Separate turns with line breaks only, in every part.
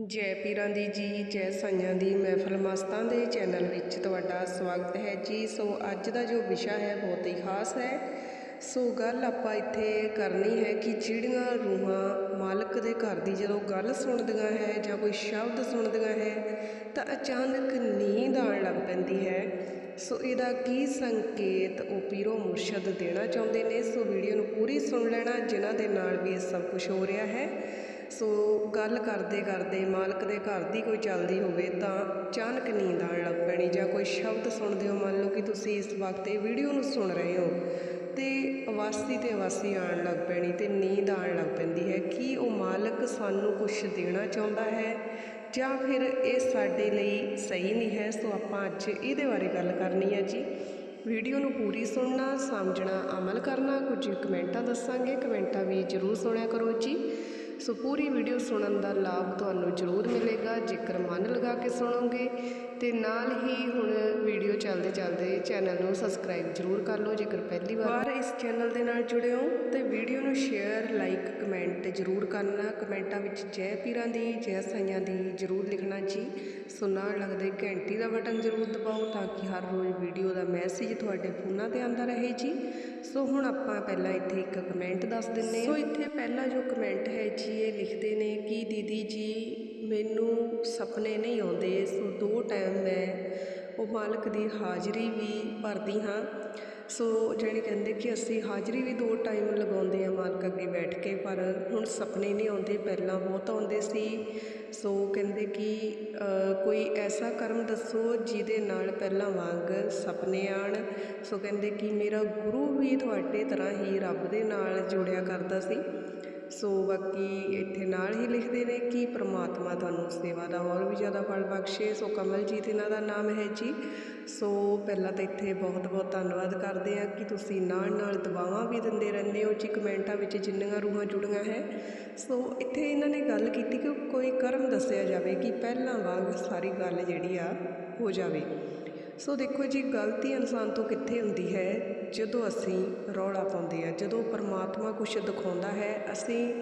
ਜੈ ਪੀਰਾਂ ਦੀ ਜੀ, ਜੈ ਸਾਈਆਂ ਦੀ ਮਹਿਫਲ ਮਸਤਾਂ ਦੇ ਚੈਨਲ ਵਿੱਚ ਤੁਹਾਡਾ ਸਵਾਗਤ ਹੈ ਜੀ। ਸੋ ਅੱਜ ਦਾ ਜੋ ਵਿਸ਼ਾ ਹੈ ਬਹੁਤ ਹੀ ਖਾਸ ਹੈ। ਸੋ ਗੱਲ ਆਪਾਂ ਇੱਥੇ ਕਰਨੀ ਹੈ ਕਿ ਜਿਹੜੀਆਂ ਰੂਹਾਂ ਮਾਲਕ ਦੇ ਘਰ ਦੀ ਜਦੋਂ ਗੱਲ ਸੁਣਦੀਆਂ ਹੈ ਜਾਂ ਕੋਈ ਸ਼ਬਦ ਸੁਣਦੀਆਂ ਹੈ ਤਾਂ ਅਚਾਨਕ ਨੀਂਦ ਆਉਣ ਲੱਗ ਪੈਂਦੀ ਹੈ। ਸੋ ਇਹਦਾ ਕੀ ਸੰਕੇਤ ਉਹ ਪੀਰੋ ਮੁਰਸ਼ਦ ਦੇਣਾ ਚਾਹੁੰਦੇ ਨੇ। ਸੋ ਵੀਡੀਓ ਨੂੰ ਪੂਰੀ ਸੁਣ ਲੈਣਾ, ਜਿਨ੍ਹਾਂ ਦੇ ਨਾਲ ਵੀ ਇਹ ਸਭ ਕੁਝ ਹੋ ਰਿਹਾ ਹੈ। ਸੋ ਗੱਲ ਕਰਦੇ ਕਰਦੇ ਮਾਲਕ ਦੇ ਘਰ ਦੀ ਕੋਈ ਚੱਲਦੀ ਹੋਵੇ ਤਾਂ ਅਚਾਨਕ ਨੀਂਦ ਆਉਣ ਲੱਗ ਪੈਣੀ ਜਾਂ ਕੋਈ ਸ਼ਬਦ ਸੁਣਦੇ ਹੋ ਮੰਨ ਲਓ ਕਿ ਤੁਸੀਂ ਇਸ ਵਕਤ ਇਹ ਵੀਡੀਓ ਨੂੰ ਸੁਣ ਰਹੇ ਹੋ ਤੇ ਅਵਾਸੀ ਤੇ ਅਵਾਸੀ ਆਉਣ ਲੱਗ ਪੈਣੀ ਤੇ ਨੀਂਦ ਆਉਣ ਲੱਗ ਪੈਂਦੀ ਹੈ। ਕਿ ਉਹ ਮਾਲਕ ਸਾਨੂੰ ਕੁਝ ਦੇਣਾ ਚਾਹੁੰਦਾ ਹੈ ਜਾਂ ਫਿਰ ਇਹ ਸਾਡੇ ਲਈ ਸਹੀ ਨਹੀਂ ਹੈ? ਸੋ ਆਪਾਂ ਅੱਜ ਇਹਦੇ ਬਾਰੇ ਗੱਲ ਕਰਨੀ ਹੈ ਜੀ। ਵੀਡੀਓ ਨੂੰ ਪੂਰੀ ਸੁਣਨਾ, ਸਮਝਣਾ, ਅਮਲ ਕਰਨਾ, ਕੁਝ ਕਮੈਂਟਾਂ ਦੱਸਾਂਗੇ। ਕਮੈਂਟਾਂ ਵੀ ਜ਼ਰੂਰ ਸੁਣਿਆ ਕਰੋ ਜੀ। ਸੋ ਪੂਰੀ ਵੀਡੀਓ ਸੁਣਨ ਦਾ ਲਾਭ ਤੁਹਾਨੂੰ ਜ਼ਰੂਰ ਮਿਲੇਗਾ। ਜੇਕਰ ਮਨ ਲਗਾ ਕੇ ਸੁਣੋਗੇ ਤੇ ਨਾਲ ਹੀ ਹੁਣ ਵੀਡੀਓ ਚੱਲਦੇ ਚੱਲਦੇ ਚੈਨਲ ਨੂੰ ਸਬਸਕ੍ਰਾਈਬ ਜ਼ਰੂਰ ਕਰ ਲਓ ਜੇਕਰ ਪਹਿਲੀ ਵਾਰ। ਇਸ ਚੈਨਲ ਦੇ ਨਾਲ ਜੁੜੇ ਹੋ ਤੇ ਵੀਡੀਓ ਨੂੰ ਸ਼ੇਅਰ ਲਾਈਕ ਕਮੈਂਟ ਜ਼ਰੂਰ ਕਰਨਾ। ਕਮੈਂਟਾਂ ਵਿੱਚ ਜੈ ਪੀਰਾਂ ਦੀ ਜੈ ਸਾਈਆਂ ਦੀ ਜ਼ਰੂਰ ਲਿਖਣਾ ਜੀ। ਸੋ ਨਾਲ ਲੱਗਦੇ ਘੰਟੀ ਦਾ ਬਟਨ ਜ਼ਰੂਰ ਦਬਾਓ ਤਾਂ ਕਿ ਹਰ ਰੋਜ਼ ਵੀਡੀਓ ਦਾ ਮੈਸੇਜ ਤੁਹਾਡੇ ਫੋਨਾਂ ਤੇ ਆਉਂਦਾ ਰਹੇ ਜੀ। ਸੋ ਹੁਣ ਆਪਾਂ ਪਹਿਲਾਂ ਇੱਥੇ ਇੱਕ ਕਮੈਂਟ ਦੱਸ ਦਿੰਨੇ ਹਾਂ। ਸੋ ਇੱਥੇ ਪਹਿਲਾ ਜੋ ਕਮੈਂਟ ਹੈ ਜੀ ਇਹ ਲਿਖਦੇ ਨੇ ਕਿ ਦੀਦੀ ਜੀ ਮੈਨੂੰ ਸੁਪਨੇ ਨਹੀਂ ਆਉਂਦੇ, ਸੋ ਦੋ ਟਾਈਮ ਮੈਂ ਉਹ ਮਾਲਕ ਦੀ ਹਾਜ਼ਰੀ ਵੀ ਭਰਦੀ ਹਾਂ। ਸੋ ਜਿਹੜੇ ਕਹਿੰਦੇ ਕਿ ਅਸੀਂ ਹਾਜ਼ਰੀ ਵੀ ਦੋ ਟਾਈਮ ਲਗਾਉਂਦੇ ਆ ਮਾਲਕ ਅੱਗੇ ਬੈਠ ਕੇ, ਪਰ ਹੁਣ ਸੁਪਨੇ ਨਹੀਂ ਆਉਂਦੇ, ਪਹਿਲਾਂ ਬਹੁਤ ਆਉਂਦੇ ਸੀ। ਸੋ ਕਹਿੰਦੇ ਕਿ ਕੋਈ ਐਸਾ ਕਰਮ ਦੱਸੋ ਜਿਹਦੇ ਨਾਲ ਪਹਿਲਾਂ ਵਾਂਗ ਸੁਪਨੇ ਆਣ। ਸੋ ਕਹਿੰਦੇ ਕਿ ਮੇਰਾ ਗੁਰੂ ਵੀ ਤੁਹਾਡੇ ਤਰ੍ਹਾਂ ਹੀ ਰੱਬ ਦੇ ਨਾਲ ਜੁੜਿਆ ਕਰਦਾ ਸੀ। ਸੋ ਬਾਕੀ ਇੱਥੇ ਨਾਲ ਹੀ ਲਿਖਦੇ ਨੇ ਕਿ ਪ੍ਰਮਾਤਮਾ ਤੁਹਾਨੂੰ ਸੇਵਾ ਦਾ ਹੋਰ ਵੀ ਜ਼ਿਆਦਾ ਫਲ ਬਖਸ਼ੇ। ਸੋ ਕਮਲਜੀਤ ਇਹਨਾਂ ਦਾ ਨਾਮ ਹੈ ਜੀ। ਸੋ ਪਹਿਲਾਂ ਤਾਂ ਇੱਥੇ ਬਹੁਤ ਬਹੁਤ ਧੰਨਵਾਦ ਕਰਦੇ ਆ ਕਿ ਤੁਸੀਂ ਨਾਲ ਨਾਲ ਦੁਆਵਾਂ ਵੀ ਦਿੰਦੇ ਰਹਿੰਦੇ ਹੋ ਜੀ, ਕਮੈਂਟਾਂ ਵਿੱਚ ਜਿੰਨੀਆਂ ਰੂਹਾਂ ਜੁੜੀਆਂ ਹੈ। ਸੋ ਇੱਥੇ ਇਹਨਾਂ ਨੇ ਗੱਲ ਕੀਤੀ ਕਿ ਕੋਈ ਕਰਮ ਦੱਸਿਆ ਜਾਵੇ ਕਿ ਪਹਿਲਾਂ ਵਾਂਗ ਸਾਰੀ ਗੱਲ ਜਿਹੜੀ ਆ ਹੋ ਜਾਵੇ। ਸੋ ਦੇਖੋ ਜੀ, ਗਲਤੀ ਇਨਸਾਨ ਤੋਂ ਕਿੱਥੇ ਹੁੰਦੀ ਹੈ? ਜਦੋਂ ਅਸੀਂ ਰੌਲਾ ਪਾਉਂਦੇ ਆ ਜਦੋਂ ਪਰਮਾਤਮਾ ਕੁਝ ਦਿਖਾਉਂਦਾ ਹੈ, ਅਸੀਂ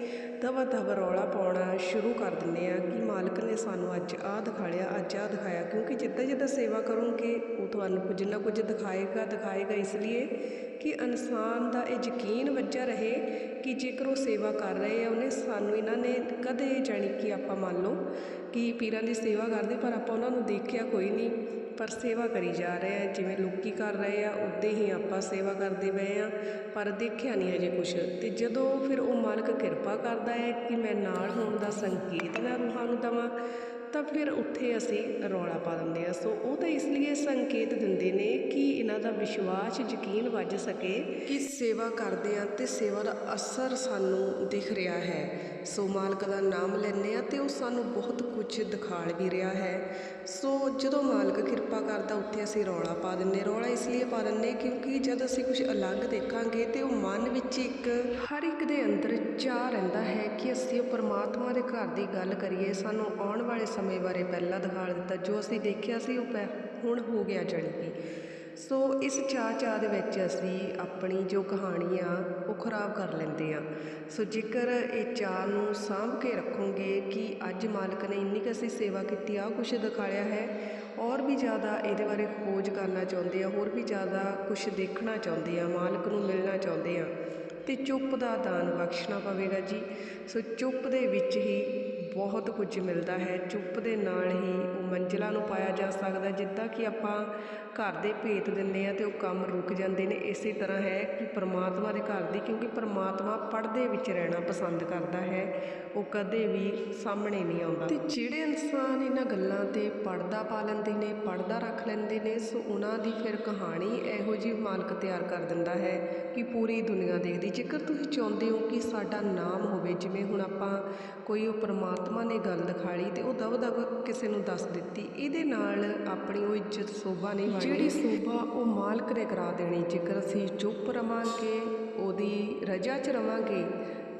ਦਵਾ ਦਵਾ ਰੌਲਾ ਪਾਉਣਾ ਸ਼ੁਰੂ ਕਰ ਦਿੰਦੇ ਆ ਕਿ ਮਾਲਕ ਨੇ ਸਾਨੂੰ ਅੱਜ ਆਹ ਦਿਖਾ ਲਿਆ ਅੱਜ ਆਹ ਦਿਖਾਇਆ। ਕਿਉਂਕਿ ਜਿੱਦਾਂ ਜਿੱਦਾਂ ਸੇਵਾ ਕਰੋਗੇ, ਉਹ ਤੁਹਾਨੂੰ ਕੁਝ ਨਾ ਕੁਝ ਦਿਖਾਏਗਾ ਦਿਖਾਏਗਾ ਇਸ ਲਈ ਕਿ ਇਨਸਾਨ ਦਾ ਇਹ ਯਕੀਨ ਵੱਜਾ ਰਹੇ ਕਿ ਜੇਕਰ ਉਹ ਸੇਵਾ ਕਰ ਰਹੇ ਆ, ਉਹਨੇ ਸਾਨੂੰ ਇਹਨਾਂ ਨੇ ਕਦੇ ਜਾਣੀ ਕਿ ਆਪਾਂ ਮੰਨ ਲਓ ਕਿ ਪੀਰਾਂ ਦੀ ਸੇਵਾ ਕਰਦੇ, ਪਰ ਆਪਾਂ ਉਹਨਾਂ ਨੂੰ ਦੇਖਿਆ ਕੋਈ ਨਹੀਂ, ਪਰ ਸੇਵਾ ਕਰੀ ਜਾ ਰਹੇ ਆ। ਜਿਵੇਂ ਲੋਕੀ ਕਰ ਰਹੇ ਆ, ਉਦਾਂ ਹੀ ਆਪਾਂ ਸੇਵਾ ਕਰਦੇ ਪਏ ਆ, ਪਰ ਦੇਖਿਆ ਨਹੀਂ ਅਜੇ ਕੁਛ। ਤੇ ਜਦੋਂ ਫਿਰ ਉਹ ਮਾਲਕ ਕਿਰਪਾ ਕਰਦਾ ਹੈ ਕਿ ਮੈਂ ਨਾਲ ਹੋਣ ਦਾ ਸੰਕੇਤ ਮੈਂ ਰੂਹਾਂ ਨੂੰ ਦਵਾਂ ਤਾਂ ਫਿਰ ਉੱਥੇ ਅਸੀਂ ਰੌਲਾ ਪਾ ਦਿੰਦੇ ਹਾਂ। ਸੋ ਉਹ ਤਾਂ ਇਸ ਲਈ ਸੰਕੇਤ ਦਿੰਦੇ ਨੇ ਕਿ ਇਹਨਾਂ ਦਾ ਵਿਸ਼ਵਾਸ ਯਕੀਨ ਵੱਜ ਸਕੇ। ਕਿ ਸੇਵਾ ਕਰਦੇ ਆ ਤੇ ਸੇਵਾ ਦਾ ਅਸਰ ਸਾਨੂੰ ਦਿਖ ਰਿਹਾ ਹੈ। ਸੋ ਮਾਲਕ ਦਾ ਨਾਮ ਲੈਂਦੇ ਆ ਤੇ ਉਹ ਸਾਨੂੰ ਬਹੁਤ ਕੁਝ ਦਿਖਾਲ ਵੀ ਰਿਹਾ ਹੈ। ਸੋ ਜਦੋਂ ਮਾਲਕ ਕਿਰਪਾ ਕਰਦਾ, ਉੱਥੇ ਅਸੀਂ ਰੌਲਾ ਪਾ ਦਿੰਦੇ ਰੌਲਾ ਇਸ ਲਈ ਪਾ ਦਿੰਦੇ ਕਿਉਂਕਿ ਜਦ ਅਸੀਂ ਕੁਝ ਅਲੱਗ ਦੇਖਾਂਗੇ ਤੇ ਉਹ ਮਨ ਵਿੱਚ ਇੱਕ, ਹਰ ਇੱਕ ਦੇ ਅੰਦਰ ਚਾਹ ਰਹਿੰਦਾ ਹੈ ਕਿ ਅਸੀਂ ਉਹ ਪਰਮਾਤਮਾ ਦੇ ਘਰ ਦੀ ਗੱਲ ਕਰੀਏ। ਸਾਨੂੰ ਆਉਣ ਵਾਲੇ ਸਮੇਂ ਸਮੇਂ ਬਾਰੇ ਪਹਿਲਾਂ ਦਿਖਾ ਦਿੱਤਾ। ਜੋ ਅਸੀਂ ਦੇਖਿਆ ਸੀ, ਉਹ ਪੈ ਹੁਣ ਹੋ ਗਿਆ ਜਾਣੀ ਕਿ ਸੋ ਇਸ ਚਾਹ ਚਾਹ ਦੇ ਵਿੱਚ ਅਸੀਂ ਆਪਣੀ ਜੋ ਕਹਾਣੀ ਆ, ਉਹ ਖਰਾਬ ਕਰ ਲੈਂਦੇ ਆ। ਸੋ ਜੇਕਰ ਇਹ ਚਾਹ ਨੂੰ ਸਾਂਭ ਕੇ ਰੱਖੋਗੇ ਕਿ ਅੱਜ ਮਾਲਕ ਨੇ ਇੰਨੀ ਕੁ ਅਸੀਂ ਸੇਵਾ ਕੀਤੀ ਆ ਕੁਛ ਦਿਖਾਇਆ ਹੈ, ਔਰ ਵੀ ਜ਼ਿਆਦਾ ਇਹਦੇ ਬਾਰੇ ਖੋਜ ਕਰਨਾ ਚਾਹੁੰਦੇ ਆ, ਹੋਰ ਵੀ ਜ਼ਿਆਦਾ ਕੁਝ ਦੇਖਣਾ ਚਾਹੁੰਦੇ ਆ, ਮਾਲਕ ਨੂੰ ਮਿਲਣਾ ਚਾਹੁੰਦੇ ਆ, ਤੇ ਚੁੱਪ ਦਾ ਦਾਨ ਬਖਸ਼ਣਾ ਪਵੇਗਾ ਜੀ। ਸੋ ਚੁੱਪ ਦੇ ਵਿੱਚ ਹੀ ਬਹੁਤ ਕੁਝ ਮਿਲਦਾ ਹੈ। ਚੁੱਪ ਦੇ ਨਾਲ ਹੀ ਉਹ ਮੰਜ਼ਿਲਾਂ ਨੂੰ ਪਾਇਆ ਜਾ ਸਕਦਾ ਜਿੱਦਾਂ ਕਿ ਆਪਾਂ ਘਰ ਦੇ ਭੇਤ ਦਿੰਦੇ ਆ ਤੇ ਉਹ ਕੰਮ ਰੁਕ ਜਾਂਦੇ ਨੇ। ਇਸੇ ਤਰ੍ਹਾਂ ਹੈ ਕਿ ਪਰਮਾਤਮਾ ਦੇ ਘਰ ਦੀ, ਕਿਉਂਕਿ ਪਰਮਾਤਮਾ ਪੜਦੇ ਵਿੱਚ ਰਹਿਣਾ ਪਸੰਦ ਕਰਦਾ ਹੈ, ਉਹ ਕਦੇ ਵੀ ਸਾਹਮਣੇ ਨਹੀਂ ਆਉਂਦਾ। ਤੇ ਜਿਹੜੇ ਇਨਸਾਨ ਇਹਨਾਂ ਗੱਲਾਂ ਤੇ ਪੜਦਾ ਪਾ ਲੈਂਦੇ ਨੇ ਪੜਦਾ ਰੱਖ ਲੈਂਦੇ ਨੇ, ਸੋ ਉਹਨਾਂ ਦੀ ਫਿਰ ਕਹਾਣੀ ਇਹੋ ਜਿਹੀ ਮਾਲਕ ਤਿਆਰ ਕਰ ਦਿੰਦਾ ਹੈ ਕਿ ਪੂਰੀ ਦੁਨੀਆ ਦੇਖਦੀ। ਜੇਕਰ ਤੁਸੀਂ ਚਾਹੁੰਦੇ ਹੋ ਕਿ ਸਾਡਾ ਨਾਮ ਹੋਵੇ, ਜਿਵੇਂ ਹੁਣ ਆਪਾਂ ਕੋਈ ਉਹ ਪਰਮਾਤਮਾ ਨੇ ਗੱਲ ਦਿਖਾਲੀ ਤੇ ਉਹ ਦਬ ਦਬ ਕਿਸੇ ਨੂੰ ਦੱਸ ਦਿੱਤੀ। ਇਹਦੇ ਨਾਲ ਆਪਣੀ ਉਹ ਇੱਜ਼ਤ ਸੋਭਾ ਨਹੀਂ ਜਿਹੜੀ ਸੋਭਾ ਉਹ ਮਾਲਕ ਨੇ ਕਰਾ ਦੇਣੀ, ਜੇਕਰ ਅਸੀਂ ਚੁੱਪ ਰਵਾਂਗੇ, ਉਹਦੀ ਰਜਾ 'ਚ ਰਵਾਂਗੇ,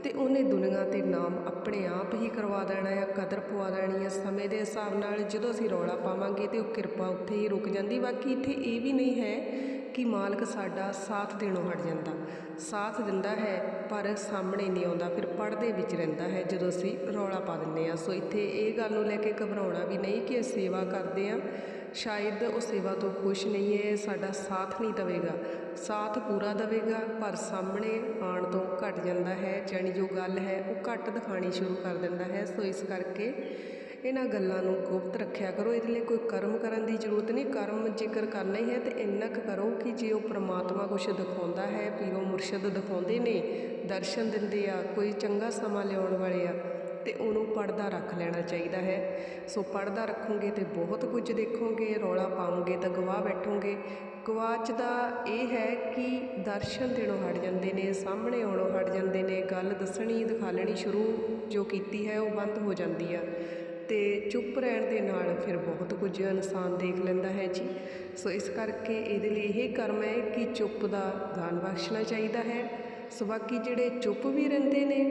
ਤੇ ਉਹਨੇ ਦੁਨੀਆ ਤੇ ਨਾਮ ਆਪਣੇ ਆਪ ਹੀ ਕਰਵਾ ਦੇਣਾ ਹੈ ਕਦਰ ਪਵਾ ਦੇਣੀ ਹੈ ਸਮੇਂ ਦੇ ਹਿਸਾਬ ਨਾਲ ਜਦੋਂ ਅਸੀਂ ਰੌਲਾ ਪਾਵਾਂਗੇ ਤੇ ਉਹ ਕਿਰਪਾ ਉੱਥੇ ਹੀ ਰੁਕ ਜਾਂਦੀ। ਬਾਕੀ ਇੱਥੇ ਇਹ ਵੀ ਨਹੀਂ ਹੈ ਕਿ ਮਾਲਕ ਸਾਡਾ ਸਾਥ ਦੇਣੋਂ ਹਟ ਜਾਂਦਾ। ਸਾਥ ਦਿੰਦਾ ਹੈ, ਪਰ ਸਾਹਮਣੇ ਨਹੀਂ ਆਉਂਦਾ। ਫਿਰ ਪੜਦੇ ਵਿੱਚ ਰਹਿੰਦਾ ਹੈ, ਜਦੋਂ ਅਸੀਂ ਰੌਲਾ ਪਾ ਦਿੰਦੇ ਆ ਸੋ ਇੱਥੇ ਇਹ ਗੱਲ ਨੂੰ ਲੈ ਕੇ ਘਬਰਾਉਣਾ ਵੀ ਨਹੀਂ ਕਿ ਅਸੀਂ ਸੇਵਾ ਕਰਦੇ ਆ ਸ਼ਾਇਦ ਉਹ ਸੇਵਾ ਤੋਂ ਖੁਸ਼ ਨਹੀਂ ਹੈ ਸਾਡਾ ਸਾਥ ਨਹੀਂ ਦੇਵੇਗਾ। ਸਾਥ ਪੂਰਾ ਦੇਵੇਗਾ, ਪਰ ਸਾਹਮਣੇ ਆਉਣ ਤੋਂ ਘਟ ਜਾਂਦਾ ਹੈ। ਜਾਣੀ ਜੋ ਗੱਲ ਹੈ, ਉਹ ਘੱਟ ਦਿਖਾਣੀ ਸ਼ੁਰੂ ਕਰ ਦਿੰਦਾ ਹੈ। ਸੋ ਇਸ ਕਰਕੇ ਇਹਨਾਂ ਗੱਲਾਂ ਨੂੰ ਗੁਪਤ ਰੱਖਿਆ ਕਰੋ। ਇਹਦੇ ਲਈ ਕੋਈ ਕਰਮ ਕਰਨ ਦੀ ਜ਼ਰੂਰਤ ਨਹੀਂ। ਕਰਮ ਜੇਕਰ ਕਰਨਾ ਹੀ ਹੈ ਤੇ ਇੰਨਾ ਕੁ ਕਰੋ ਕਿ ਜੇ ਉਹ ਪ੍ਰਮਾਤਮਾ ਕੁਛ ਦਿਖਾਉਂਦਾ ਹੈ, ਪੀਰੋ ਮੁਰਸ਼ਦ ਦਿਖਾਉਂਦੇ ਨੇ, ਦਰਸ਼ਨ ਦਿੰਦੇ ਆ, ਕੋਈ ਚੰਗਾ ਸਮਾਂ ਲਿਆਉਣ ਵਾਲੇ ਆ, ਤੇ ਉਹਨੂੰ ਪੜਦਾ ਰੱਖ ਲੈਣਾ ਚਾਹੀਦਾ ਹੈ। ਸੋ ਪੜਦਾ ਰੱਖੋਗੇ ਤੇ ਬਹੁਤ ਕੁਝ ਦੇਖੋਗੇ, ਰੌਲਾ ਪਾਉਂਗੇ ਤਾਂ ਗਵਾਹ ਬੈਠੋਗੇ। ਗਵਾਚ ਦਾ ਇਹ ਹੈ ਕਿ ਦਰਸ਼ਨ ਦੇਣੋਂ ਹਟ ਜਾਂਦੇ ਨੇ, ਸਾਹਮਣੇ ਆਉਣੋਂ ਹਟ ਜਾਂਦੇ ਨੇ, ਗੱਲ ਦੱਸਣੀ ਦਿਖਾਲਣੀ ਸ਼ੁਰੂ ਜੋ ਕੀਤੀ ਹੈ ਉਹ ਬੰਦ ਹੋ ਜਾਂਦੀ ਆ। ਅਤੇ ਚੁੱਪ ਰਹਿਣ ਦੇ ਨਾਲ ਫਿਰ ਬਹੁਤ ਕੁਝ ਇਨਸਾਨ ਦੇਖ ਲੈਂਦਾ ਹੈ ਜੀ। ਸੋ ਇਸ ਕਰਕੇ ਇਹਦੇ ਲਈ ਇਹ ਕਰਮ ਹੈ ਕਿ ਚੁੱਪ ਦਾ ਦਾਨ ਬਖਸ਼ਣਾ ਚਾਹੀਦਾ ਹੈ। ਸੋ ਬਾਕੀ ਜਿਹੜੇ ਚੁੱਪ ਵੀ ਰਹਿੰਦੇ ਨੇ,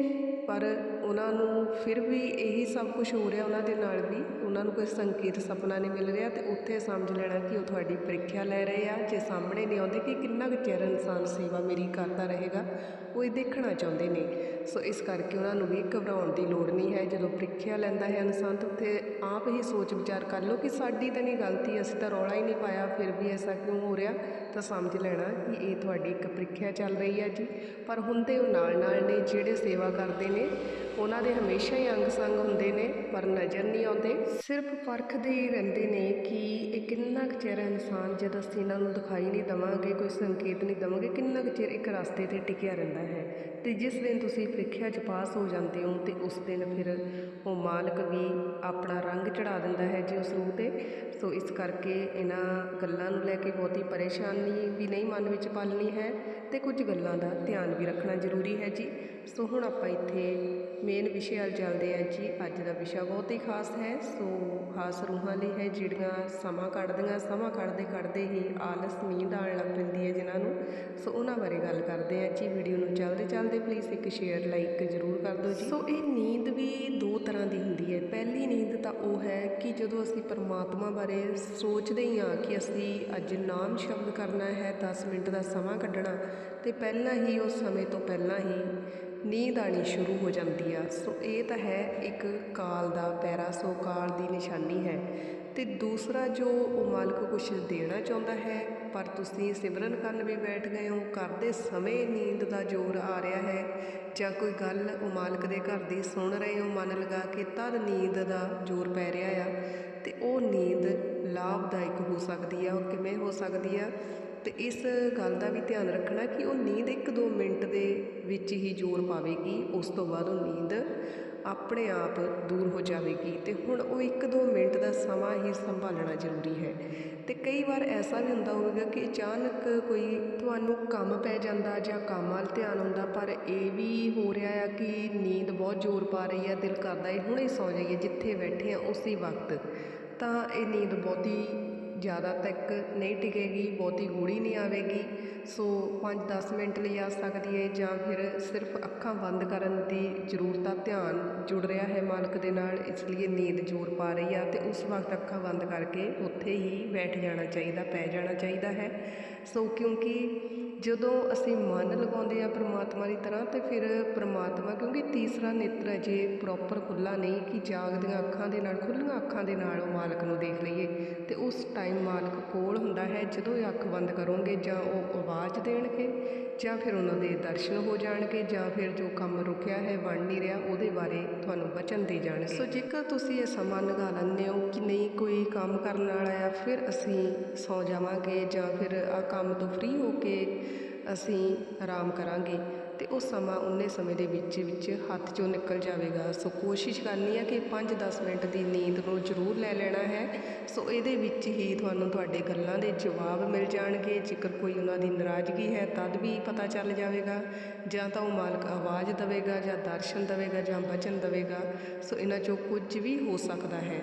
ਪਰ ਉਹਨਾਂ ਨੂੰ ਫਿਰ ਵੀ ਇਹੀ ਸਭ ਕੁਝ ਹੋ ਰਿਹਾ ਉਹਨਾਂ ਦੇ ਨਾਲ ਵੀ। ਉਹਨਾਂ ਨੂੰ ਕੋਈ ਸੰਕੇਤ ਸੁਪਨਾ ਨਹੀਂ ਮਿਲ ਰਿਹਾ ਅਤੇ ਉੱਥੇ ਸਮਝ ਲੈਣਾ ਕਿ ਉਹ ਤੁਹਾਡੀ ਪ੍ਰੀਖਿਆ ਲੈ ਰਹੇ ਆ। ਜੇ ਸਾਹਮਣੇ ਨਹੀਂ ਆਉਂਦੇ ਕਿ ਕਿੰਨਾ ਕੁ ਚਿਰ ਇਨਸਾਨ ਸੇਵਾ ਮੇਰੀ ਕਰਦਾ ਰਹੇਗਾ, ਉਹ ਇਹ ਦੇਖਣਾ ਚਾਹੁੰਦੇ ਨੇ। ਸੋ ਇਸ ਕਰਕੇ ਉਹਨਾਂ ਨੂੰ ਵੀ ਘਬਰਾਉਣ ਦੀ ਲੋੜ ਨਹੀਂ ਹੈ। ਜਦੋਂ ਪ੍ਰੀਖਿਆ ਲੈਂਦਾ ਹੈ ਇਨਸਾਨ ਤਾਂ ਉੱਥੇ ਆਪ ਹੀ ਸੋਚ ਵਿਚਾਰ ਕਰ ਲਓ ਕਿ ਸਾਡੀ ਤਾਂ ਨਹੀਂ ਗਲਤੀ, ਅਸੀਂ ਤਾਂ ਰੌਲਾ ਹੀ ਨਹੀਂ ਪਾਇਆ, ਫਿਰ ਵੀ ਐਸਾ ਕਿਉਂ ਹੋ ਰਿਹਾ? ਤਾਂ ਸਮਝ ਲੈਣਾ ਕਿ ਇਹ ਤੁਹਾਡੀ ਇੱਕ ਪ੍ਰੀਖਿਆ ਚੱਲ ਰਹੀ ਹੈ ਜੀ। ਪਰ ਹੁੰਦੇ ਉਹ ਨਾਲ ਨਾਲ ਨੇ ਜਿਹੜੇ ਸੇਵਾ ਕਰਦੇ ਨੇ ਉਹਨਾਂ ਦੇ ਹਮੇਸ਼ਾ ਹੀ ਅੰਗ ਸੰਗ ਹੁੰਦੇ ਨੇ, ਪਰ ਨਜ਼ਰ ਨਹੀਂ ਆਉਂਦੇ, ਸਿਰਫ ਪਰਖਦੇ ਹੀ ਰਹਿੰਦੇ ਨੇ। ਕਿੰਨਾ ਕੁ ਚਿਰ ਇਨਸਾਨ ਜਦ ਅਸੀਂ ਇਹਨਾਂ ਨੂੰ ਦਿਖਾਈ ਨਹੀਂ ਦਵਾਂਗੇ, ਕੋਈ ਸੰਕੇਤ ਨਹੀਂ ਦਵਾਂਗੇ, ਕਿੰਨਾ ਕੁ ਚਿਰ ਇੱਕ ਰਸਤੇ ਤੇ ਟਿਕਿਆ ਰਹਿੰਦਾ ਹੈ। ਤੇ ਜਿਸ ਦਿਨ ਤੁਸੀਂ ਪ੍ਰੀਖਿਆ 'ਚ ਪਾਸ ਹੋ ਜਾਂਦੇ ਹੋ, ਤੇ ਉਸ ਦਿਨ ਫਿਰ ਉਹ ਮਾਲਕ ਵੀ ਆਪਣਾ ਰੰਗ ਚੜਾ ਦਿੰਦਾ ਹੈ ਜੀ ਉਸ ਰੂਹ ਤੇ। ਸੋ ਇਸ ਕਰਕੇ ਇਹਨਾਂ ਗੱਲਾਂ ਨੂੰ ਲੈ ਕੇ ਬਹੁਤੀ ਪਰੇਸ਼ਾਨੀ ਵੀ ਨਹੀਂ ਮਨ ਵਿੱਚ ਪਾਲਣੀ ਹੈ ਤੇ ਕੁਝ ਗੱਲਾਂ ਦਾ ਧਿਆਨ ਵੀ ਰੱਖਣਾ ਜ਼ਰੂਰੀ ਹੈ ਜੀ। ਸੋ ਹੁਣ ਆਪਾਂ ਇੱਥੇ ਮੇਨ ਵਿਸ਼ੇ ਵੱਲ ਚੱਲਦੇ ਹਾਂ ਜੀ। ਅੱਜ ਦਾ ਵਿਸ਼ਾ ਬਹੁਤ ਹੀ ਖਾਸ ਹੈ। ਸੋ ਖਾਸ ਰੂਹਾਂ ਲਈ ਹੈ ਜਿਹੜੀਆਂ ਸਮਾਂ ਕੱਢਦੀਆਂ, ਸਮਾਂ ਕੱਢਦੇ ਕੱਢਦੇ ਹੀ ਆਲਸ ਨੀਂਦ ਆਉਣ ਲੱਗ ਪੈਂਦੀ ਹੈ ਜਿਨ੍ਹਾਂ ਨੂੰ। ਸੋ ਉਹਨਾਂ ਬਾਰੇ ਗੱਲ ਕਰਦੇ ਹਾਂ ਜੀ ਵੀਡੀਓ ਨੂੰ। ਚੱਲਦੇ ਚੱਲਦੇ ਪਲੀਜ਼ ਇੱਕ ਸ਼ੇਅਰ ਲਾਈਕ ਜ਼ਰੂਰ ਕਰ ਦਿਓ ਜੀ। ਸੋ ਇਹ ਨੀਂਦ ਵੀ ਦੋ ਤਰ੍ਹਾਂ ਦੀ ਹੁੰਦੀ ਹੈ। ਪਹਿਲੀ ਨੀਂਦ ਤਾਂ ਉਹ ਹੈ ਕਿ ਜਦੋਂ ਅਸੀਂ ਪਰਮਾਤਮਾ ਬਾਰੇ ਸੋਚਦੇ ਹੀ ਹਾਂ ਕਿ ਅਸੀਂ ਅੱਜ ਨਾਮ ਸ਼ਬਦ ਕਰਨਾ ਹੈ 10 ਮਿੰਟ ਦਾ ਸਮਾਂ ਕੱਢਣਾ, ਤੇ ਪਹਿਲਾਂ ਹੀ ਉਸ ਸਮੇਂ ਤੋਂ ਪਹਿਲਾਂ ਹੀ ਨੀਂਦ ਆਣੀ ਸ਼ੁਰੂ ਹੋ ਜਾਂਦੀ ਆ। ਸੋ ਇਹ ਤਾਂ ਹੈ ਇੱਕ ਕਾਲ ਦਾ ਪੈਰਾ, ਸੋ ਕਾਲ ਦੀ ਨਿਸ਼ਾਨੀ ਹੈ। ਤੇ ਦੂਸਰਾ ਜੋ ਉਹ ਮਾਲਕ ਕੁਛ ਦੇਣਾ ਚਾਹੁੰਦਾ ਹੈ, ਪਰ ਤੁਸੀਂ ਸਿਮਰਨ ਕਰਨ ਵੀ ਬੈਠ ਗਏ ਹੋ ਕਰਦੇ ਸਮੇਂ ਨੀਂਦ ਦਾ ਜ਼ੋਰ ਆ ਰਿਹਾ ਹੈ, ਜਾਂ ਕੋਈ ਗੱਲ ਉਹ ਮਾਲਕ ਦੇ ਘਰ ਦੀ ਸੁਣ ਰਹੇ ਹੋ, ਮਨ ਲਗਾ ਕੇ ਤਦ ਨੀਂਦ ਦਾ ਜ਼ੋਰ ਪੈ ਰਿਹਾ ਆ। ਤੇ ਉਹ ਨੀਂਦ ਲਾਭਦਾਇਕ ਹੋ ਸਕਦੀ ਆ, ਉਹ ਕਿਵੇਂ ਹੋ ਸਕਦੀ ਆ? ਅਤੇ ਇਸ ਗੱਲ ਦਾ ਵੀ ਧਿਆਨ ਰੱਖਣਾ ਕਿ ਉਹ ਨੀਂਦ 1-2 ਮਿੰਟ ਦੇ ਵਿੱਚ ਹੀ ਜ਼ੋਰ ਪਾਵੇਗੀ, ਉਸ ਤੋਂ ਬਾਅਦ ਉਹ ਨੀਂਦ ਆਪਣੇ ਆਪ ਦੂਰ ਹੋ ਜਾਵੇਗੀ ਅਤੇ ਹੁਣ ਉਹ 1-2 ਮਿੰਟ ਦਾ ਸਮਾਂ ਹੀ ਸੰਭਾਲਣਾ ਜ਼ਰੂਰੀ ਹੈ। ਅਤੇ ਕਈ ਵਾਰ ਐਸਾ ਵੀ ਹੁੰਦਾ ਹੋਵੇਗਾ ਕਿ ਅਚਾਨਕ ਕੋਈ ਤੁਹਾਨੂੰ ਕੰਮ ਪੈ ਜਾਂਦਾ ਜਾਂ ਕੰਮ ਵੱਲ ਧਿਆਨ ਹੁੰਦਾ ਪਰ ਇਹ ਵੀ ਹੋ ਰਿਹਾ ਆ ਕਿ ਨੀਂਦ ਬਹੁਤ ਜ਼ੋਰ ਪਾ ਰਹੀ ਹੈ ਦਿਲ ਕਰਦਾ ਹੈ, ਹੁਣੇ ਸੌ ਜਾਈਏ, ਜਿੱਥੇ ਬੈਠੇ ਆ, ਉਸੇ ਵਕਤ। ਤਾਂ ਇਹ ਨੀਂਦ ਬਹੁਤੀ ਜ਼ਿਆਦਾ ਤੱਕ ਨਹੀਂ ਟਿਕੇਗੀ, ਬਹੁਤੀ ਗੂੜੀ ਨਹੀਂ ਆਵੇਗੀ। ਸੋ 5-10 ਮਿੰਟ ਲਈ ਆ ਸਕਦੀ ਹੈ ਜਾਂ ਫਿਰ ਸਿਰਫ ਅੱਖਾਂ ਬੰਦ ਕਰਨ ਦੀ ਜ਼ਰੂਰਤ ਆ ਧਿਆਨ ਜੁੜ ਰਿਹਾ ਹੈ ਮਾਲਕ ਦੇ ਨਾਲ, ਇਸ ਲਈ ਨੀਂਦ ਜ਼ੋਰ ਪਾ ਰਹੀ ਆ ਤੇ ਉਸ ਵਕਤ ਅੱਖਾਂ ਬੰਦ ਕਰਕੇ ਉੱਥੇ ਹੀ ਬੈਠ ਜਾਣਾ ਚਾਹੀਦਾ, ਪੈ ਜਾਣਾ ਚਾਹੀਦਾ ਹੈ। ਸੋ ਕਿਉਂਕਿ ਜਦੋਂ ਅਸੀਂ ਮਨ ਲਗਾਉਂਦੇ ਆ ਪਰਮਾਤਮਾ ਦੀ ਤਰ੍ਹਾਂ ਤੇ ਫਿਰ ਪਰਮਾਤਮਾ, ਕਿਉਂਕਿ ਤੀਸਰਾ ਨੇਤਰ ਜੇ ਪ੍ਰੋਪਰ ਖੁੱਲਾ ਨਹੀਂ ਕਿ ਜਾਗਦੀਆਂ ਅੱਖਾਂ ਦੇ ਨਾਲ ਖੁੱਲੀਆਂ ਅੱਖਾਂ ਦੇ ਨਾਲ ਉਹ ਮਾਲਕ ਨੂੰ ਦੇਖ ਲਈਏ, ਤੇ ਉਸ ਟਾਈਮ ਮਾਲਕ ਕੋਲ ਹੁੰਦਾ ਹੈ, ਜਦੋਂ ਇਹ ਅੱਖ ਬੰਦ ਕਰੋਗੇ ਜਾਂ ਉਹ ਆਵਾਜ਼ ਦੇਣਗੇ, ਜਾਂ ਫਿਰ ਉਹਨਾਂ ਦੇ ਦਰਸ਼ਨ ਹੋ ਜਾਣਗੇ, ਜਾਂ ਫਿਰ ਜੋ ਕੰਮ ਰੁਕਿਆ ਹੈ, ਬਣ ਨਹੀਂ ਰਿਹਾ, ਉਹਦੇ ਬਾਰੇ ਤੁਹਾਨੂੰ ਬਚਨ ਦੇ ਜਾਣਗੇ। ਸੋ ਜੇਕਰ ਤੁਸੀਂ ਇਹ ਸਮਾਂ ਲਗਾ ਲੈਂਦੇ ਹੋ ਕਿ ਨਹੀਂ, ਕੋਈ ਕੰਮ ਕਰਨ ਵਾਲਾ ਆ, ਫਿਰ ਅਸੀਂ ਸੌ ਜਾਵਾਂਗੇ ਜਾਂ ਫਿਰ ਆ ਕੰਮ ਤੋਂ ਫ੍ਰੀ ਹੋ ਕੇ ਅਸੀਂ ਆਰਾਮ ਕਰਾਂਗੇ। ਅਤੇ ਉਹ ਸਮਾਂ ਉਨੇ ਸਮੇਂ ਦੇ ਵਿੱਚ ਵਿੱਚ ਹੱਥ 'ਚੋਂ ਨਿਕਲ ਜਾਵੇਗਾ। ਸੋ ਕੋਸ਼ਿਸ਼ ਕਰਨੀ ਹੈ ਕਿ 5-10 ਮਿੰਟ ਦੀ ਨੀਂਦ ਨੂੰ ਜ਼ਰੂਰ ਲੈ ਲੈਣਾ ਹੈ। ਸੋ ਇਹਦੇ ਵਿੱਚ ਹੀ ਤੁਹਾਨੂੰ ਤੁਹਾਡੇ ਗੱਲਾਂ ਦੇ ਜਵਾਬ ਮਿਲ ਜਾਣਗੇ। ਜੇਕਰ ਕੋਈ ਉਹਨਾਂ ਦੀ ਨਾਰਾਜ਼ਗੀ ਹੈ, ਤਦ ਵੀ ਪਤਾ ਚੱਲ ਜਾਵੇਗਾ। ਜਾਂ ਤਾਂ ਉਹ ਮਾਲਕ ਆਵਾਜ਼ ਦੇਵੇਗਾ, ਜਾਂ ਦਰਸ਼ਨ ਦੇਵੇਗਾ, ਜਾਂ ਬਚਨ ਦੇਵੇਗਾ। ਸੋ ਇਹਨਾਂ 'ਚੋਂ ਕੁਝ ਵੀ ਹੋ ਸਕਦਾ ਹੈ।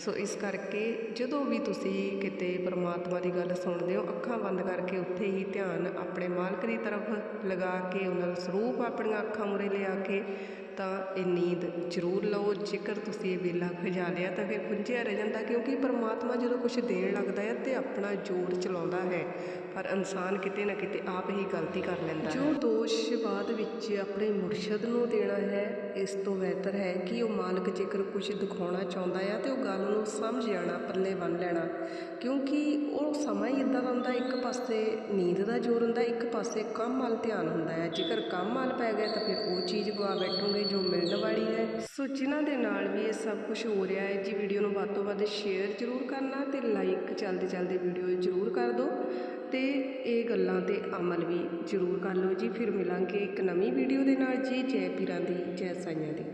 ਸੋ ਇਸ ਕਰਕੇ ਜਦੋਂ ਵੀ ਤੁਸੀਂ ਕਿਤੇ ਪਰਮਾਤਮਾ ਦੀ ਗੱਲ ਸੁਣਦੇ ਹੋ, ਅੱਖਾਂ ਬੰਦ ਕਰਕੇ ਉੱਥੇ ਹੀ ਧਿਆਨ ਆਪਣੇ ਮਾਲਕ ਦੀ ਤਰਫ ਲਗਾ ਕੇ ਉਹਨਾਂ ਸਰੂਪ ਆਪਣੀਆਂ ਅੱਖਾਂ ਮੁਰੇ ਲਿਆ ਕੇ ਤਾਂ ਇਹ ਨੀਂਦ ਜ਼ਰੂਰ ਲਓ। ਜੇਕਰ ਤੁਸੀਂ ਇਹ ਵੇਲਾ ਖਜਾ ਲਿਆ ਤਾਂ ਫਿਰ ਖੁੰਝਿਆ ਰਹਿ ਜਾਂਦਾ, ਕਿਉਂਕਿ ਪਰਮਾਤਮਾ ਜਦੋਂ ਕੁਝ ਦੇਣ ਲੱਗਦਾ ਹੈ ਤੇ ਆਪਣਾ ਜ਼ੋਰ ਚਲਾਉਂਦਾ ਹੈ। ਪਰ ਇਨਸਾਨ ਕਿਤੇ ਨਾ ਕਿਤੇ ਆਪ ਹੀ ਗਲਤੀ ਕਰ ਲੈਂਦਾ ਜੋ ਦੋਸ਼ ਬਾਅਦ ਵਿੱਚ ਆਪਣੇ ਮੁਰਸ਼ਦ ਨੂੰ ਦੇਣਾ ਹੈ, ਇਸ ਤੋਂ ਬਿਹਤਰ ਹੈ ਕਿ ਉਹ ਮਾਲਕ ਜੇਕਰ ਕੁਝ ਦਿਖਾਉਣਾ ਚਾਹੁੰਦਾ ਹੈ ਤੇ ਉਹ ਗੱਲ ਨੂੰ ਸਮਝ ਜਾਣਾ, ਪੱਲੇ ਬੰਨ ਲੈਣਾ। ਕਿਉਂਕਿ ਉਹ ਸਮਾਂ ਹੀ ਇਦਾਂ ਦਾ ਹੁੰਦਾ, ਇੱਕ ਪਾਸੇ ਨੀਂਦ ਦਾ ਜ਼ੋਰ ਹੁੰਦਾ, ਇੱਕ ਪਾਸੇ ਕੰਮ ਵੱਲ ਧਿਆਨ ਹੁੰਦਾ ਹੈ। ਜੇਕਰ ਕੰਮ ਵੱਲ ਪੈ ਗਿਆ ਤਾਂ ਫਿਰ ਉਹ ਚੀਜ਼ ਗਵਾ ਬੈਠੋਗੇ। ਜੋ ਮਿਲਣ ਵਾਲੀ ਹੈ। ਸੋ ਜਿਨ੍ਹਾਂ ਦੇ ਨਾਲ ਵੀ ਇਹ ਸਭ ਕੁਝ ਹੋ ਰਿਹਾ ਹੈ, ਜੀ ਵੀਡੀਓ ਨੂੰ ਵੱਧ ਤੋਂ ਵੱਧ ਸ਼ੇਅਰ ਜ਼ਰੂਰ ਕਰਨਾ ਤੇ ਲਾਈਕ ਜਲਦੀ ਜਲਦੀ ਵੀਡੀਓ ਜ਼ਰੂਰ ਕਰ ਦਿਓ ਤੇ ਇਹ ਗੱਲਾਂ ਤੇ ਅਮਲ ਵੀ ਜ਼ਰੂਰ ਕਰ ਲਓ ਜੀ। ਫਿਰ ਮਿਲਾਂਗੇ ਇੱਕ ਨਵੀਂ ਵੀਡੀਓ ਦੇ ਨਾਲ ਜੀ। ਜੈ ਪੀਰਾਂ ਦੀ, ਜੈ ਸਾਈਆਂ ਦੀ।